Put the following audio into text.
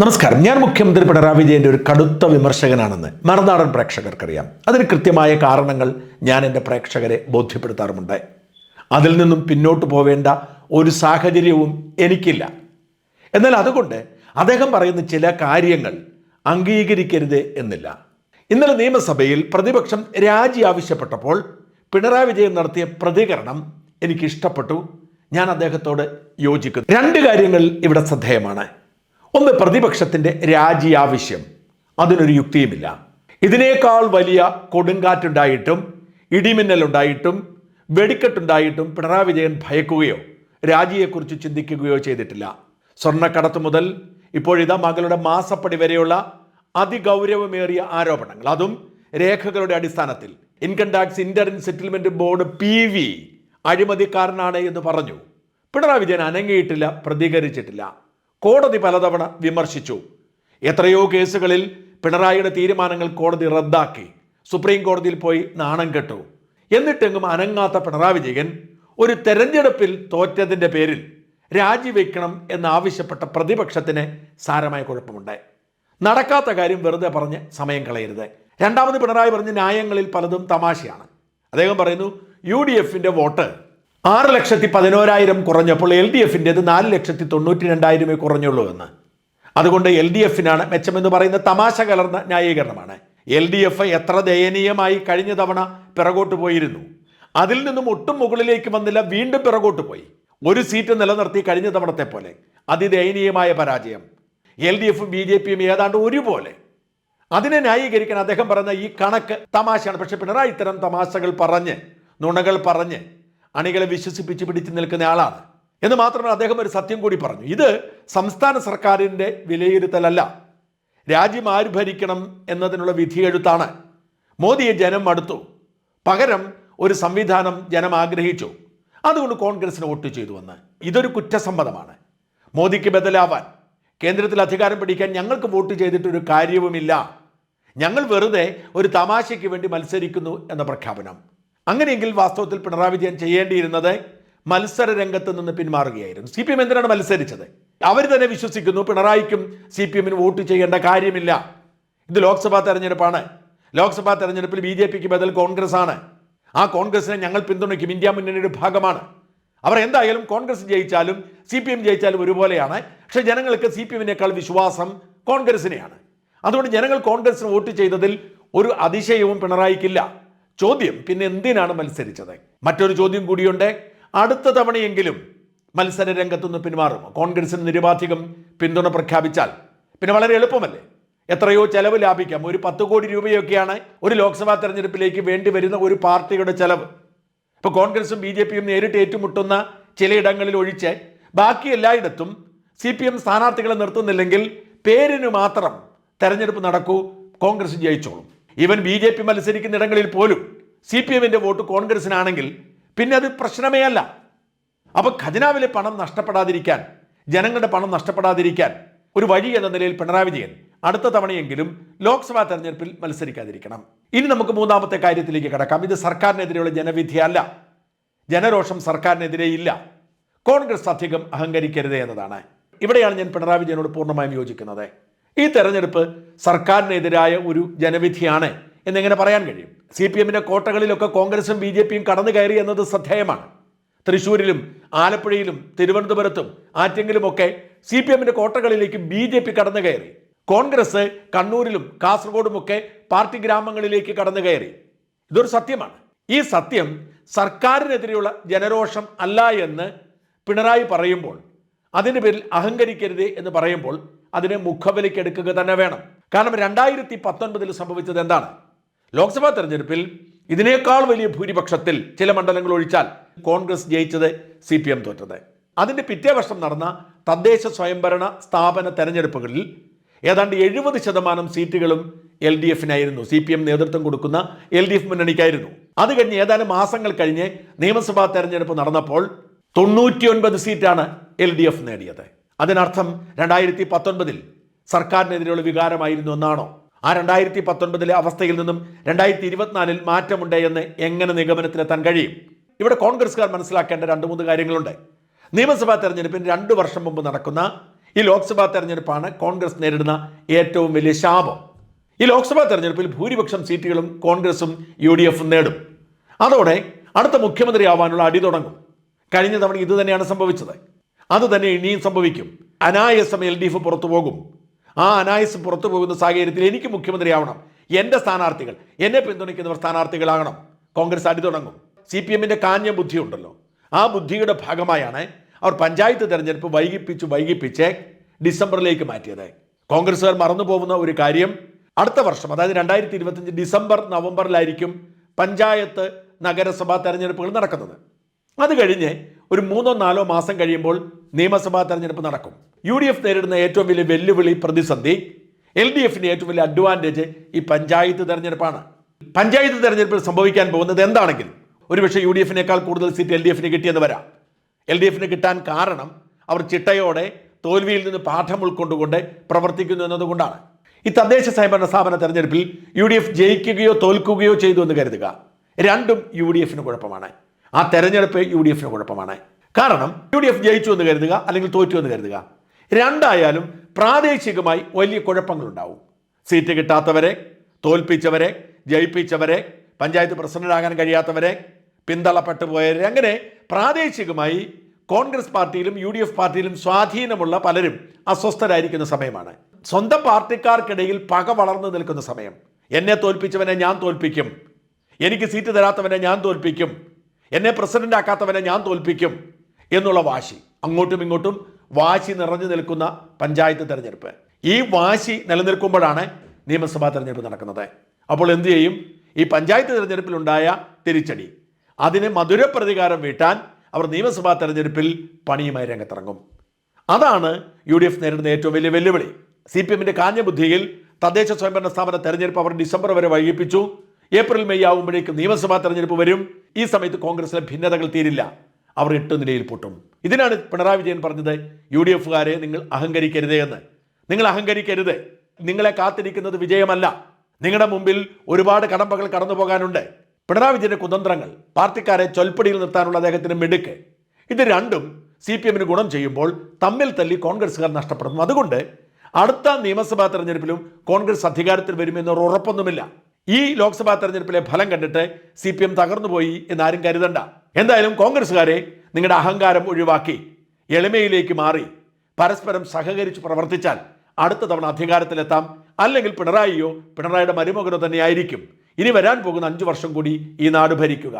നമസ്കാരം. ഞാൻ മുഖ്യമന്ത്രി പിണറായി വിജയന്റെ ഒരു കടുത്ത വിമർശകനാണെന്ന് മറുനാടൻ പ്രേക്ഷകർക്കറിയാം. അതിന് കൃത്യമായ കാരണങ്ങൾ ഞാൻ എന്റെ പ്രേക്ഷകരെ ബോധ്യപ്പെടുത്താറുമുണ്ട്. അതിൽ നിന്നും പിന്നോട്ട് പോവേണ്ട ഒരു സാഹചര്യവും എനിക്കില്ല. എന്നാൽ അതുകൊണ്ട് അദ്ദേഹം പറയുന്ന ചില കാര്യങ്ങൾ അംഗീകരിക്കരുത് എന്നില്ല. ഇന്നലെ നിയമസഭയിൽ പ്രതിപക്ഷം രാജി ആവശ്യപ്പെട്ടപ്പോൾ പിണറായി വിജയൻ നടത്തിയ പ്രതികരണം എനിക്ക് ഇഷ്ടപ്പെട്ടു ഞാൻ അദ്ദേഹത്തോട് യോജിക്കുന്നു. രണ്ട് കാര്യങ്ങൾ ഇവിടെ ശ്രദ്ധേയമാണ്. ഒന്ന് പ്രതിപക്ഷത്തിന്റെ രാജി ആവശ്യം അതിനൊരു യുക്തിയുമില്ല. ഇതിനേക്കാൾ വലിയ കൊടുങ്കാറ്റുണ്ടായിട്ടും ഇടിമിന്നലുണ്ടായിട്ടും വെടിക്കെട്ടുണ്ടായിട്ടും പിണറായി വിജയൻ ഭയക്കുകയോ രാജിയെക്കുറിച്ച് ചിന്തിക്കുകയോ ചെയ്തിട്ടില്ല. സ്വർണക്കടത്ത് മുതൽ ഇപ്പോഴിതാ മകളുടെ മാസപ്പടി വരെയുള്ള അതിഗൗരവമേറിയ ആരോപണങ്ങൾ. അതും രേഖകളുടെ അടിസ്ഥാനത്തിൽ. Income tax interim settlement board P V അഴിമതിക്കാരനാണ് എന്ന് പറഞ്ഞു. പിണറായി വിജയൻ അനങ്ങിയിട്ടില്ല പ്രതികരിച്ചിട്ടില്ല. കോടതി പലതവണ വിമർശിച്ചു. എത്രയോ കേസുകളിൽ പിണറായിയുടെ തീരുമാനങ്ങൾ കോടതി റദ്ദാക്കി. സുപ്രീം കോടതിയിൽ പോയി നാണം കെട്ടു. എന്നിട്ടെങ്ങും അനങ്ങാത്ത പിണറായി വിജയൻ ഒരു തെരഞ്ഞെടുപ്പിൽ തോറ്റതിന്റെ പേരിൽ രാജിവെക്കണം എന്നാവശ്യപ്പെട്ട പ്രതിപക്ഷത്തിന് സാരമായ കുഴപ്പമുണ്ട് നടക്കാത്ത കാര്യം വെറുതെ പറഞ്ഞ് സമയം കളയരുത്. രണ്ടാമത് പിണറായി പറഞ്ഞ ന്യായങ്ങളിൽ പലതും തമാശയാണ്. അദ്ദേഹം പറയുന്നു യു ഡി എഫിന്റെ വോട്ട് ആറ് ലക്ഷത്തി പതിനോരായിരം കുറഞ്ഞപ്പോൾ എൽ ഡി എഫിന്റെത് നാല് ലക്ഷത്തി തൊണ്ണൂറ്റി രണ്ടായിരമേ കുറഞ്ഞുള്ളൂ എന്ന്. അതുകൊണ്ട് എൽ ഡി എഫിനാണ് മെച്ചമെന്ന് പറയുന്ന തമാശ കലർന്ന ന്യായീകരണമാണ്. എൽ ഡി എഫ് എത്ര ദയനീയമായി കഴിഞ്ഞ തവണ പിറകോട്ട് പോയിരുന്നു. അതിൽ നിന്നും ഒട്ടും മുകളിലേക്ക് വന്നില്ല വീണ്ടും പിറകോട്ട് പോയി. ഒരു സീറ്റ് നിലനിർത്തി കഴിഞ്ഞ തവണത്തെ പോലെ. അതിദയനീയമായ പരാജയം. എൽ ഡി എഫും ബി ജെ പിയും ഏതാണ്ട് ഒരുപോലെ. അതിനെ ന്യായീകരിക്കാൻ അദ്ദേഹം പറയുന്ന ഈ കണക്ക് തമാശയാണ്. പക്ഷെ പിണറായി ഇത്തരം തമാശകൾ പറഞ്ഞ് നുണകൾ പറഞ്ഞ് അണികളെ വിശ്വസിപ്പിച്ച് പിടിച്ചു നിൽക്കുന്ന ആളാണ്. എന്ന് മാത്രമല്ല അദ്ദേഹം ഒരു സത്യം കൂടി പറഞ്ഞു. ഇത് സംസ്ഥാന സർക്കാരിന്റെ വിലയിരുത്തലല്ല. രാജ്യം ആര് ഭരിക്കണം എന്നതിനുള്ള വിധിയെഴുത്താണ്. മോദിയെ ജനം മടുത്തു. പകരം ഒരു സംവിധാനം ജനം ആഗ്രഹിച്ചു. അതുകൊണ്ട് കോൺഗ്രസിന് വോട്ട് ചെയ്തു വന്ന് ഇതൊരു കുറ്റസമ്മതമാണ്. മോദിക്ക് ബദലാവാൻ. കേന്ദ്രത്തിൽ അധികാരം പിടിക്കാൻ ഞങ്ങൾക്ക് വോട്ട് ചെയ്തിട്ടൊരു കാര്യവുമില്ല. ഞങ്ങൾ വെറുതെ ഒരു തമാശയ്ക്ക് വേണ്ടി മത്സരിക്കുന്നു എന്ന പ്രഖ്യാപനം. അങ്ങനെയെങ്കിൽ വാസ്തവത്തിൽ പിണറായി വിജയൻ ചെയ്യേണ്ടിയിരുന്നത് മത്സര രംഗത്ത് നിന്ന് പിന്മാറുകയായിരുന്നു. സി പി എം എന്തിനാണ് മത്സരിച്ചത്? അവർ തന്നെ വിശ്വസിക്കുന്നു പിണറായിക്കും സി പി എമ്മിന് വോട്ട് ചെയ്യേണ്ട കാര്യമില്ല. ഇത് ലോക്സഭാ തെരഞ്ഞെടുപ്പാണ്. ലോക്സഭാ തെരഞ്ഞെടുപ്പിൽ ബി ജെ പിക്ക് ബദൽ കോൺഗ്രസ് ആണ് ആ കോൺഗ്രസിനെ ഞങ്ങൾ പിന്തുണയ്ക്കും. ഇന്ത്യ മുന്നണിയുടെ ഭാഗമാണ്. അവർ എന്തായാലും കോൺഗ്രസ് ജയിച്ചാലും സി പി എം ജയിച്ചാലും ഒരുപോലെയാണ്. പക്ഷെ ജനങ്ങൾക്ക് സി പി എമ്മിനേക്കാൾ വിശ്വാസം കോൺഗ്രസിനെയാണ്. അതുകൊണ്ട് ജനങ്ങൾ കോൺഗ്രസിന് വോട്ട് ചെയ്തതിൽ ഒരു അതിശയവും പിണറായിക്കില്ല. ചോദ്യം പിന്നെ എന്തിനാണ് മത്സരിച്ചത്? മറ്റൊരു ചോദ്യം കൂടിയുണ്ട്. അടുത്ത തവണയെങ്കിലും മത്സര രംഗത്തുനിന്ന് പിന്മാറുമോ കോൺഗ്രസിന് നിരുപാധികം പിന്തുണ പ്രഖ്യാപിച്ചാൽ. പിന്നെ വളരെ എളുപ്പമല്ലേ? എത്രയോ ചെലവ് ലാഭിക്കാം. ഒരു പത്ത് കോടി രൂപയൊക്കെയാണ് ഒരു ലോക്സഭാ തെരഞ്ഞെടുപ്പിലേക്ക് വേണ്ടി വരുന്ന ഒരു പാർട്ടിയുടെ ചെലവ്. ഇപ്പോൾ കോൺഗ്രസും ബി ജെ പിയും നേരിട്ട് ഏറ്റുമുട്ടുന്ന ചിലയിടങ്ങളിൽ ഒഴിച്ച് ബാക്കി എല്ലായിടത്തും സി പി എം സ്ഥാനാർത്ഥികളെ നിർത്തുന്നില്ലെങ്കിൽ പേരിന് മാത്രം തെരഞ്ഞെടുപ്പ് നടക്കൂ. കോൺഗ്രസ് ജയിച്ചോളും. ഈവൻ ബി ജെ പി മത്സരിക്കുന്നിടങ്ങളിൽ പോലും സി പി എമ്മിന്റെ വോട്ട് കോൺഗ്രസിനാണെങ്കിൽ പിന്നെ അത് പ്രശ്നമേ അല്ല. അപ്പോൾ ഖജനാവിലെ പണം നഷ്ടപ്പെടാതിരിക്കാൻ ജനങ്ങളുടെ പണം നഷ്ടപ്പെടാതിരിക്കാൻ ഒരു വഴി എന്ന നിലയിൽ പിണറായി വിജയൻ അടുത്ത തവണയെങ്കിലും ലോക്സഭാ തെരഞ്ഞെടുപ്പിൽ മത്സരിക്കാതിരിക്കണം. ഇനി നമുക്ക് മൂന്നാമത്തെ കാര്യത്തിലേക്ക് കടക്കാം. ഇത് സർക്കാരിനെതിരെയുള്ള ജനവിധിയല്ല ജനരോഷം സർക്കാരിനെതിരെ ഇല്ല. കോൺഗ്രസ് അധികം അഹങ്കരിക്കരുത് എന്നതാണ്. ഇവിടെയാണ് ഞാൻ പിണറായി വിജയനോട് പൂർണമായും യോജിക്കുന്നത്. ഈ തെരഞ്ഞെടുപ്പ് സർക്കാരിനെതിരായ ഒരു ജനവിധിയാണ് എന്നെങ്ങനെ പറയാൻ കഴിയും? സി പി എമ്മിന്റെ കോട്ടകളിലൊക്കെ കോൺഗ്രസും ബി ജെ പിയും കടന്നു കയറി എന്നത് ശ്രദ്ധേയമാണ്. തൃശ്ശൂരിലും ആലപ്പുഴയിലും തിരുവനന്തപുരത്തും ആറ്റെങ്കിലുമൊക്കെ സി പി എമ്മിന്റെ കോട്ടകളിലേക്ക് ബി ജെ പി കടന്നു കയറി. കോൺഗ്രസ് കണ്ണൂരിലും കാസർഗോഡുമൊക്കെ പാർട്ടി ഗ്രാമങ്ങളിലേക്ക് കടന്നു കയറി. ഇതൊരു സത്യമാണ്. ഈ സത്യം സർക്കാരിനെതിരെയുള്ള ജനരോഷം അല്ല എന്ന് പിണറായി പറയുമ്പോൾ അതിന്റെ പേരിൽ അഹങ്കരിക്കരുത് എന്ന് പറയുമ്പോൾ അതിനെ മുഖവിലക്കെടുക്കുക തന്നെ വേണം. കാരണം രണ്ടായിരത്തി പത്തൊൻപതിൽ സംഭവിച്ചത് എന്താണ്? ലോക്സഭാ തെരഞ്ഞെടുപ്പിൽ ഇതിനേക്കാൾ വലിയ ഭൂരിപക്ഷത്തിൽ ചില മണ്ഡലങ്ങൾ ഒഴിച്ചാൽ കോൺഗ്രസ് ജയിച്ചത് സി പി എം തോറ്റത്. അതിന്റെ പിറ്റേ വർഷം നടന്ന തദ്ദേശ സ്വയംഭരണ സ്ഥാപന തെരഞ്ഞെടുപ്പുകളിൽ ഏതാണ്ട് എഴുപത് ശതമാനം സീറ്റുകളും എൽ ഡി എഫിനായിരുന്നു. സി പി എം നേതൃത്വം കൊടുക്കുന്ന എൽ ഡി എഫ് മുന്നണിക്കായിരുന്നു. അത് കഴിഞ്ഞ് ഏതാനും മാസങ്ങൾ കഴിഞ്ഞ് നിയമസഭാ തെരഞ്ഞെടുപ്പ് നടന്നപ്പോൾ തൊണ്ണൂറ്റിയൊൻപത് സീറ്റാണ് എൽ ഡി എഫ് നേടിയത്. അതിനർത്ഥം രണ്ടായിരത്തി പത്തൊൻപതിൽ സർക്കാരിനെതിരെയുള്ള വികാരമായിരുന്നു എന്നാണോ? ആ രണ്ടായിരത്തി പത്തൊൻപതിലെ അവസ്ഥയിൽ നിന്നും രണ്ടായിരത്തി ഇരുപത്തിനാലിൽ മാറ്റമുണ്ട് എന്ന് എങ്ങനെ നിഗമനത്തിലെത്താൻ കഴിയും? ഇവിടെ കോൺഗ്രസ്സുകാർ മനസ്സിലാക്കേണ്ട രണ്ട് മൂന്ന് കാര്യങ്ങളുണ്ട്. നിയമസഭാ തെരഞ്ഞെടുപ്പിന് രണ്ട് വർഷം മുമ്പ് നടക്കുന്ന ഈ ലോക്സഭാ തെരഞ്ഞെടുപ്പാണ് കോൺഗ്രസ് നേരിടുന്ന ഏറ്റവും വലിയ ശാപം. ഈ ലോക്സഭാ തെരഞ്ഞെടുപ്പിൽ ഭൂരിപക്ഷം സീറ്റുകളും കോൺഗ്രസും യു ഡി എഫും നേടും. അതോടെ അടുത്ത മുഖ്യമന്ത്രിയാവാനുള്ള അടി തുടങ്ങും. കഴിഞ്ഞ തവണ ഇത് തന്നെയാണ് സംഭവിച്ചത്. അത് തന്നെ ഇനിയും സംഭവിക്കും. അനായാസം എൽ ഡി എഫ് പുറത്തു പോകും. ആ അനായാസം പുറത്തു പോകുന്ന സാഹചര്യത്തിൽ എനിക്ക് മുഖ്യമന്ത്രിയാവണം. എന്റെ സ്ഥാനാർത്ഥികൾ എന്നെ പിന്തുണയ്ക്കുന്നവർ സ്ഥാനാർത്ഥികളാകണം. കോൺഗ്രസ് അടി തുടങ്ങും. സി പി എമ്മിന്റെ കാഞ്ഞ ബുദ്ധിയുണ്ടല്ലോ ആ ബുദ്ധിയുടെ ഭാഗമായാണ് അവർ പഞ്ചായത്ത് തെരഞ്ഞെടുപ്പ് വൈകിപ്പിച്ച് വൈകിപ്പിച്ച് ഡിസംബറിലേക്ക് മാറ്റിയത്. കോൺഗ്രസ്സുകാർ മറന്നു പോകുന്ന ഒരു കാര്യം അടുത്ത വർഷം അതായത് രണ്ടായിരത്തി ഇരുപത്തിയഞ്ച് ഡിസംബർ നവംബറിലായിരിക്കും പഞ്ചായത്ത് നഗരസഭാ തെരഞ്ഞെടുപ്പുകൾ നടക്കുന്നത്. അത് കഴിഞ്ഞ് ഒരു മൂന്നോ നാലോ മാസം കഴിയുമ്പോൾ നിയമസഭാ തെരഞ്ഞെടുപ്പ് നടക്കും. യു ഡി എഫ് നേരിടുന്ന ഏറ്റവും വലിയ വെല്ലുവിളി പ്രതിസന്ധി എൽ ഡി എഫിന്റെ ഏറ്റവും വലിയ അഡ്വാന്റേജ് ഈ പഞ്ചായത്ത് തെരഞ്ഞെടുപ്പാണ്. പഞ്ചായത്ത് തെരഞ്ഞെടുപ്പിൽ സംഭവിക്കാൻ പോകുന്നത് എന്താണെങ്കിൽ ഒരുപക്ഷെ യു ഡി എഫിനേക്കാൾ കൂടുതൽ സീറ്റ് എൽ ഡി എഫിന് കിട്ടിയെന്ന് വരാം. എൽ ഡി എഫിന് കിട്ടാൻ കാരണം അവർ ചിട്ടയോടെ തോൽവിയിൽ നിന്ന് പാഠം ഉൾക്കൊണ്ടുകൊണ്ട് പ്രവർത്തിക്കുന്നു എന്നതുകൊണ്ടാണ്. ഈ തദ്ദേശ സ്വയംഭരണ സ്ഥാപന തെരഞ്ഞെടുപ്പിൽ യു ഡി എഫ് ജയിക്കുകയോ തോൽക്കുകയോ ചെയ്തു എന്ന് കരുതുക. രണ്ടും യു ഡി എഫിന് കുഴപ്പമാണ്. ആ തെരഞ്ഞെടുപ്പ് യു ഡി എഫിന് കുഴപ്പമാണ്. കാരണം യു ഡി എഫ് ജയിച്ചു എന്ന് കരുതുക അല്ലെങ്കിൽ തോറ്റു എന്ന് കരുതുക. രണ്ടായാലും പ്രാദേശികമായി വലിയ കുഴപ്പങ്ങളുണ്ടാവും. സീറ്റ് കിട്ടാത്തവരെ തോൽപ്പിച്ചവരെ ജയിപ്പിച്ചവരെ പഞ്ചായത്ത് പ്രസിഡന്റാകാൻ കഴിയാത്തവരെ പിന്തള്ളപ്പെട്ടു പോയവരെ അങ്ങനെ പ്രാദേശികമായി കോൺഗ്രസ് പാർട്ടിയിലും യു ഡി എഫ് പാർട്ടിയിലും സ്വാധീനമുള്ള പലരും അസ്വസ്ഥരായിരിക്കുന്ന സമയമാണ്. സ്വന്തം പാർട്ടിക്കാർക്കിടയിൽ പക വളർന്നു നിൽക്കുന്ന സമയം. എന്നെ തോൽപ്പിച്ചവനെ ഞാൻ തോൽപ്പിക്കും. എനിക്ക് സീറ്റ് തരാത്തവനെ ഞാൻ തോൽപ്പിക്കും. എന്നെ പ്രസിഡന്റ് ആക്കാത്തവനെ ഞാൻ തോൽപ്പിക്കും. എന്നുള്ള വാശി. അങ്ങോട്ടും ഇങ്ങോട്ടും വാശി നിറഞ്ഞു നിൽക്കുന്ന പഞ്ചായത്ത് തെരഞ്ഞെടുപ്പ്. ഈ വാശി നിലനിൽക്കുമ്പോഴാണ് നിയമസഭാ തെരഞ്ഞെടുപ്പ് നടക്കുന്നത്. അപ്പോൾ എന്തു ചെയ്യും? ഈ പഞ്ചായത്ത് തെരഞ്ഞെടുപ്പിലുണ്ടായ തിരിച്ചടി. അതിന് മധുര പ്രതികാരം വീട്ടാൻ അവർ നിയമസഭാ തെരഞ്ഞെടുപ്പിൽ പണിയുമായി രംഗത്തിറങ്ങും. അതാണ് യു ഡി എഫ് നേരിടുന്ന ഏറ്റവും വലിയ വെല്ലുവിളി. സി പി എമ്മിന്റെ കാഞ്ഞ ബുദ്ധിയിൽ തദ്ദേശ സ്വയംഭരണ സ്ഥാപന തെരഞ്ഞെടുപ്പ് അവർ ഡിസംബർ വരെ വൈകിപ്പിച്ചു. ഏപ്രിൽ മെയ് ആവുമ്പോഴേക്കും നിയമസഭാ തെരഞ്ഞെടുപ്പ് വരും. ഈ സമയത്ത് കോൺഗ്രസിലെ ഭിന്നതകൾ തീരില്ല. അവർ എട്ട് നിലയിൽ പൊട്ടും. ഇതിനാണ് പിണറായി വിജയൻ പറഞ്ഞത് യു ഡി എഫുകാരെ നിങ്ങൾ അഹങ്കരിക്കരുത് എന്ന്. നിങ്ങൾ അഹങ്കരിക്കരുത്. നിങ്ങളെ കാത്തിരിക്കുന്നത് വിജയമല്ല. നിങ്ങളുടെ മുമ്പിൽ ഒരുപാട് കടമ്പകൾ കടന്നു പോകാനുണ്ട്. പിണറായി വിജയന്റെ കുതന്ത്രങ്ങൾ പാർട്ടിക്കാരെ ചൊൽപ്പടിയിൽ നിർത്താനുള്ള അദ്ദേഹത്തിന് മിടുക്ക്. ഇത് രണ്ടും സി പി എമ്മിന് ഗുണം ചെയ്യുമ്പോൾ തമ്മിൽ തല്ലി കോൺഗ്രസ്സുകാർ നഷ്ടപ്പെടുന്നു. അതുകൊണ്ട് അടുത്ത നിയമസഭാ തെരഞ്ഞെടുപ്പിലും കോൺഗ്രസ് അധികാരത്തിൽ വരുമെന്നൊരു ഉറപ്പൊന്നുമില്ല. ഈ ലോക്സഭാ തെരഞ്ഞെടുപ്പിലെ ഫലം കണ്ടിട്ട് സി പി എം തകർന്നുപോയി എന്നാരും കരുതണ്ട. എന്തായാലും കോൺഗ്രസ്സുകാരെ നിങ്ങളുടെ അഹങ്കാരം ഒഴിവാക്കി എളിമയിലേക്ക് മാറി പരസ്പരം സഹകരിച്ച് പ്രവർത്തിച്ചാൽ അടുത്ത തവണ അധികാരത്തിലെത്താം. അല്ലെങ്കിൽ പിണറായിയോ പിണറായിയുടെ മരുമകനോ തന്നെയായിരിക്കും. ഇനി വരാൻ പോകുന്ന അഞ്ചു വർഷം കൂടി ഈ നാട് ഭരിക്കുക.